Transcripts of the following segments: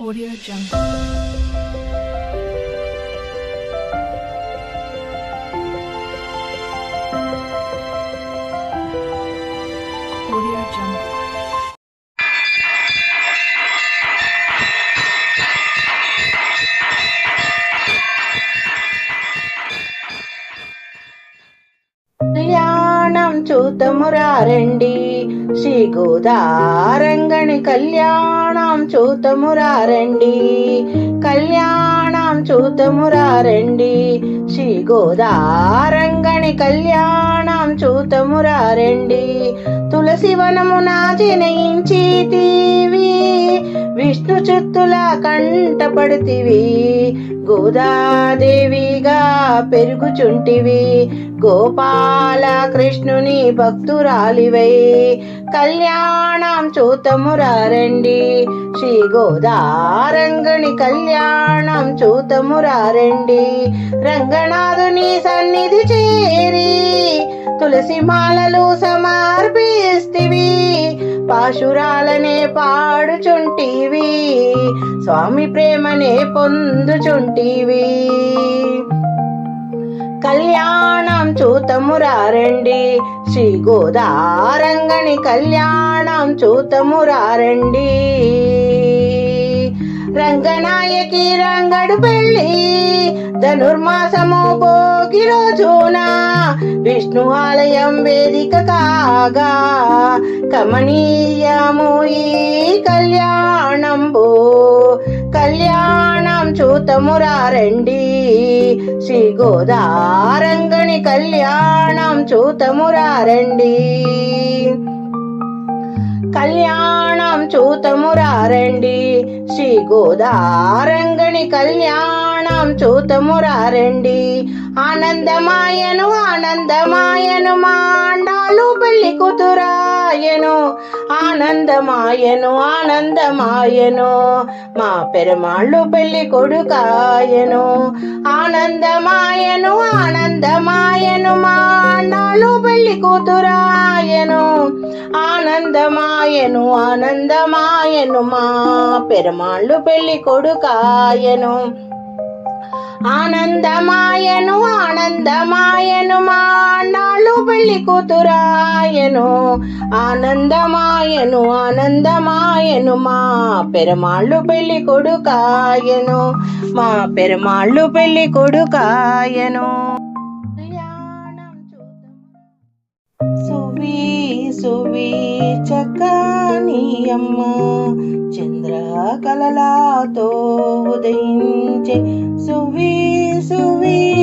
Audio Jungle. చూతమురారండి. Shri గోదారంగణి కళ్యాణం చూతమురారండి. కళ్యాణ చూతమురారండి శ్రీ గోదారంగణి కళ్యాణం చూతమురారండి తులసి వనమున జనయించి తీవి. విష్ణు చుత్తుల కంటపడితివి. గోదాదేవిగా పెరుగుచుంటివి. గోపాల కృష్ణుని భక్తురాలివై. కళ్యాణం చూతమురారండి. శ్రీ గోదారంగణి కళ్యాణం చూతమురారండి. రంగనాథుని సన్నిధి చేరి తులసి మాలలు సమర్పిస్తివి. పాశురాలనే పాడుచుంటివి. స్వామి ప్రేమనే పొందుచుంటివి. కళ్యాణం చూతమురారండి. శ్రీ గోదారంగణి కళ్యాణం చూతమురారండి. రంగనాయకి రంగడు పెళ్ళి ధనుర్మాసము భోగి రోజున విష్ణు ఆలయం వేదిక కాగా కమనీయము ఈ కళ్యాణంబు. కళ్యాణం చూతమురారండి శ్రీ గోదారంగణి కళ్యాణం చూతమురారండి కళ్యాణం చూతమురారండి శ్రీ గోదారంగణి కళ్యాణం చూతమురారండి ఆనందమాయను ఆనందమాయను మాండాలు పెళ్ళి కూతురాయను ఆనందమాయను ఆనందమాయను మా పెరమాళ్ళు పెళ్ళి కొడుకాయను ఆనందమాయను ఆనందమాయను మా అన్నాళ్ళు పెళ్ళి కూతురాయను ఆనందమాయను ఆనందమాయను మా పెరమాళ్ళు పెళ్ళి కొడుకాయను ఆనందమాయను ఆనందమాయను మా నాళ్ళు పెళ్ళి కూతురాయను. ఆనందమాయను ఆనందమాయను మా పెరమాళ్ళు పెళ్ళి కొడుకాయను. మా పెరమాళ్ళు పెళ్ళి కొడుకాయను. సువి సువి చక్కని అమ్మ చంద్ర కలలాతో ఉదయించే. సువి సువి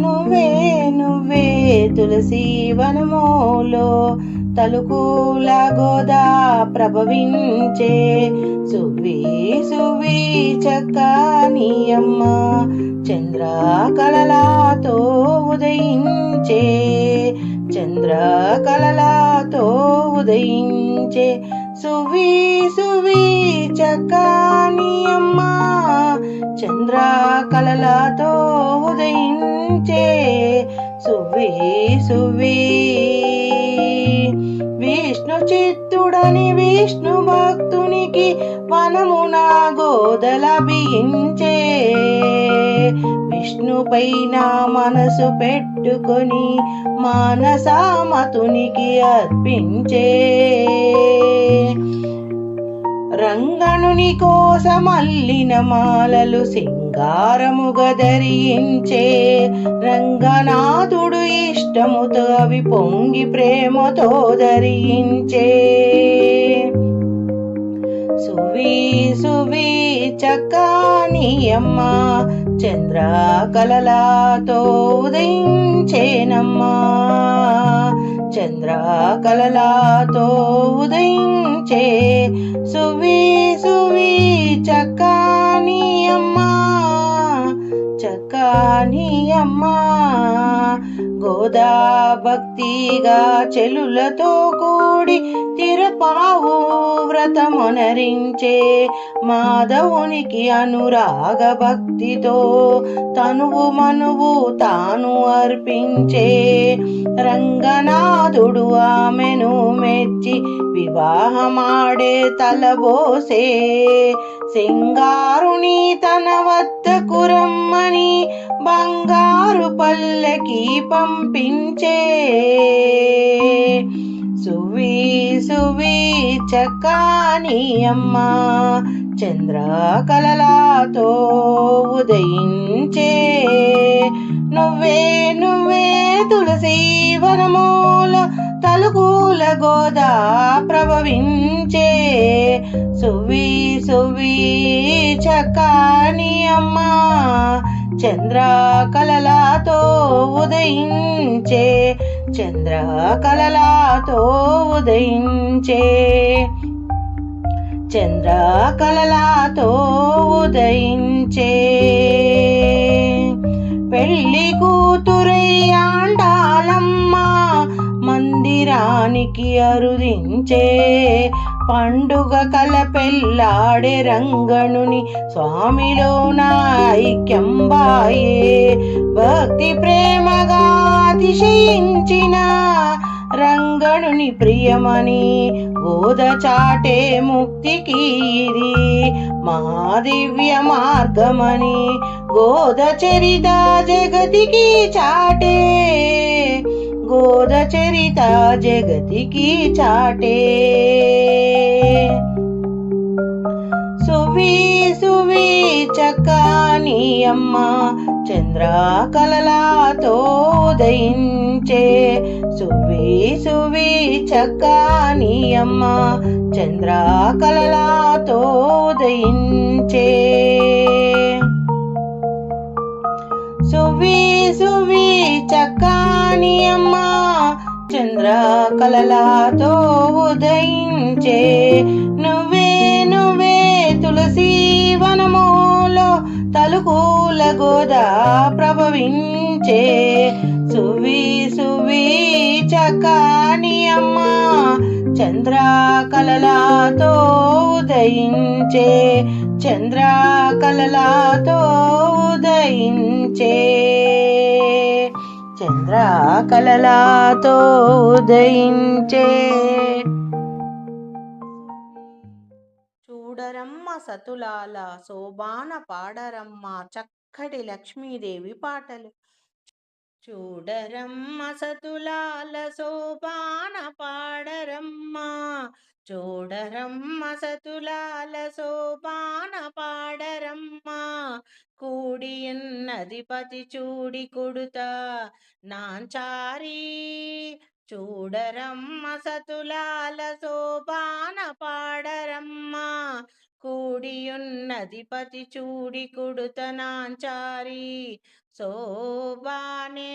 నువ్వే నువ్వే తులసి వనములో. తలుకుల గోదా ప్రభవించే. సువి సువి చక్కని అమ్మ చంద్ర కలలాతో ఉదయించే. చంద్ర కలలాతో ఉదయించే. సువి సువి చకాని అమ్మ చంద్ర కలలతో ఉదయించే సువి సువి. విష్ణు చిత్తుడని విష్ణు భక్తునికి వనమున బియించే విష్ణుపై నా మనసు పెట్టుకొని మానసామతునికి అర్పించే. రంగణుని కోసమల్లిన మాలలు సింగారముగా ధరించే. రంగనాథుడు ఇష్టముతో అవి పొంగి ప్రేమతో ధరించే. సువి సువి చక్కని అమ్మ చంద్ర కలలాతో ఉదయించేనమ్మా. చంద్ర కలలాతో ఉదయించే సువి సువి చక్కని అమ్మా చక్కని అమ్మా. గోదా భక్తిగా చెలులతో కూడి తిరుపావు వ్రతమునరించే మాధవునికి అనురాగ భక్తితో తనువు మనువు తాను అర్పించే రంగనాథుడు ఆమెను మెచ్చి వివాహమాడే తలబోసే సింగారుని తన వద్ద కురమ్మని బంగారు పల్లకి పంపించే. సువి సువి చక్కాని అమ్మ చంద్రకళలతో ఉదయించే. నువ్వే నువ్వే తులసీ వనమూల నలుగుల గోదా ప్రభవించే. సువి సువి చక్కాని అమ్మ చంద్రకళలతో ఉదయించే చంద్రకళలతో ఉదయించే. చంద్రకళలతో ఉదయించే. పెళ్ళి కూతురయ్యాండాలమ్మ మందిరానికి అరుదించే పండుగ కల పెళ్ళాడే రంగణుని స్వామిలో నాయిక్యం బాయే. భక్తి ప్రేమగా అతిశయించిన రంగణుని ప్రియమని గోద చాటే ముక్తికి ఇది మహాదివ్య మార్గమని గోద చరిత జగతికి చాటే. గోద చరిత జగతికి చాటే. సువి సువి చక్కని అమ్మ చంద్రకళలతో ఉదయించే. సువి సువి చక్కని అమ్మ చంద్రకళలతో ఉదయించే. చక్కాని అమ్మ చంద్రకళలతో ఉదయించే. నువ్వే నువ్వే తులసి వనములో తలుకూల గోదా ప్రభవించే. సువి సువి చక్కాని అమ్మ చంద్రకళలతో ఉదయించే. చంద్రకళలతో ఉదయించే. చంద్ర కలలాతో ఉదయించే. చూడరమ్మ సతులాల శోభాన పాడరమ్మ చక్కటి లక్ష్మీదేవి పాటలు. చూడరమ్మ సతులాల శోభాన పాడరమ్మ చూడరమ్మ సతులాల శోభాన పాడరమ్మ కూడియున్నది పతి చూడి కొడుత. నాంచారి చూడరమ్మ సతులాల శోభాన పాడరమ్మ. కూడియున్నది పతి చూడి కొడుత నాంచారి శోభానే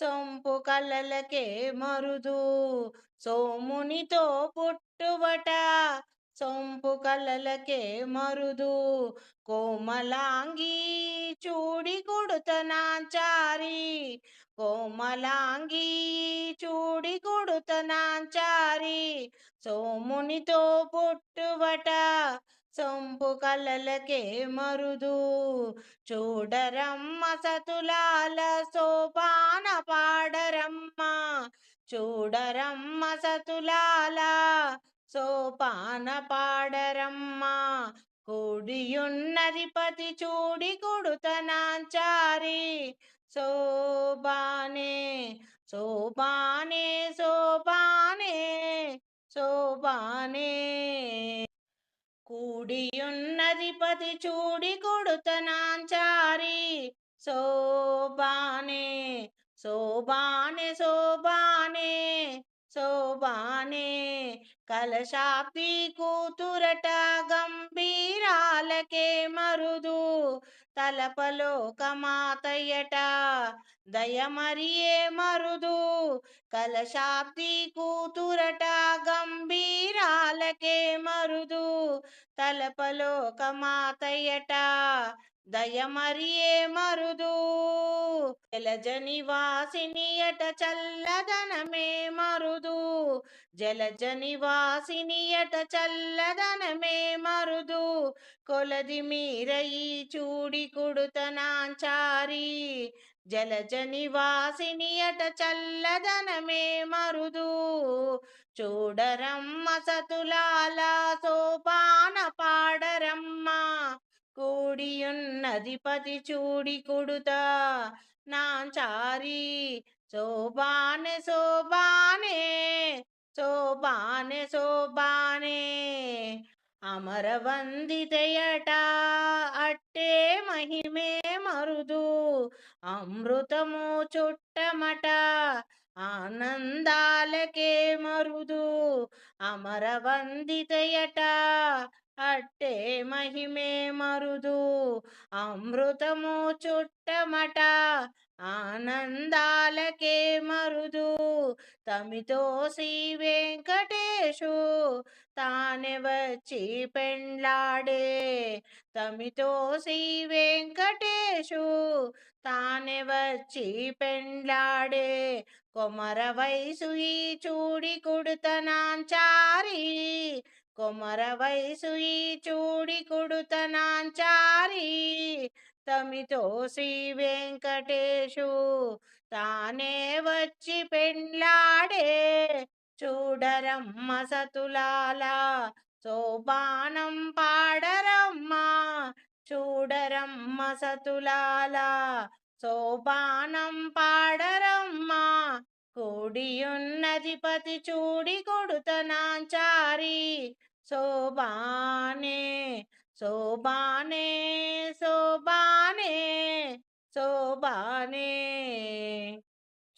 సొంపు కలలకే మరుదు. సోమునితో పుట్టువట సొంపు కలలకే మరుదు. కోమలాంగి చూడి కొడుతనాచారి కోమలాంగి చూడి కొడుతనాచారి సోమునితో పుట్టువట సొంపు కలలకే మరుదు. చూడరమ్మ సతులాల సోపాన పాడరమ్మ. చూడరమ్మ సతులాల సోపాన పాడరమ్మ. కూడియున్నధిపతి చూడి కొడుతనాచారి. శోభానే శోభానే శోభానే శోభానే కూడియున్నది పతి చూడి కొడుతనాంచారి శోభానే శోభానే శోభానే శోభానే కలశాబ్ది కూతురట గంభీరాలకే మరుదు తలపలోకమాతయ్యట దయమరియే మరుదు కలశాబ్ది కూతురట గంభీరాలకే మరుదు తలపలోకమాతయ్యట దయమరియే మరుదు. జలజ నివాసినియట చల్లదనమే మరుదు. జలజ నివాసినియట చల్లదనమే మరుదు. కొలది మీరయి చూడి కుడుతనాంచారి జలజ నివాసినియట చల్లదనమే మరుదు. చూడరమ్మ సతులాల సోపాన పాడరమ్మ. కూడియున్నది చూడి చూడి నా నాంచారి శోభానే శోభానే శోభానే శోభానే అమరవందితయట అట్టే మహిమే మరుదు. అమృతము చుట్టమట ఆనందాలకే మరుదు. అమరవందితయట అట్టే మహిమే మరుదు. అమృతము చుట్టమట ఆనందాలకే మరుదు. తమితో శ్రీ వెంకటేశు తానే వచ్చి పెండ్లాడే. తమితో శ్రీ వెంకటేశు తానే వచ్చి పెండ్లాడే. కొమర వయసు ఈ చూడి కుడుతనాంచారి కొమర వయసు ఈ చూడి కుడుతనాంచారి. తమితో శ్రీ వెంకటేశు తానే వచ్చి పెండ్లాడే. చూడరమ్మ సతులాల సోపానం పాడరమ్మ. చూడరమ్మ సతులాల సోపానం పాడరమ్మ. కూడియున్నది పతి చూడి కొడుతనాంచారి. శోభానే శోభానే శోభానే శోభానే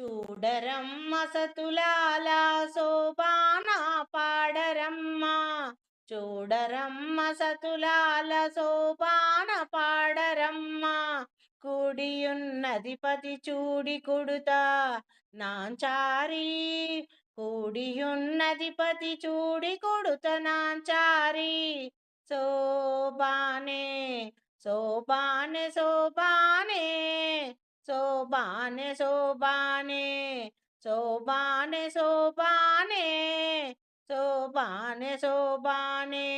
చూడరమ్మ సతులాల శోభానా పాడరమ్మ. చూడరమ్మ సతులాల శోభాన పాడరమ్మ. కూడియున్నది పతి చూడి కుడుతా. నాంచారీ కూడియున్నధిపతి చూడి కొడుతనాంచారి శోభానే శోభానే శోభానే శోభానే శోభానే శోభానే శోభానే శోభానే శోభానే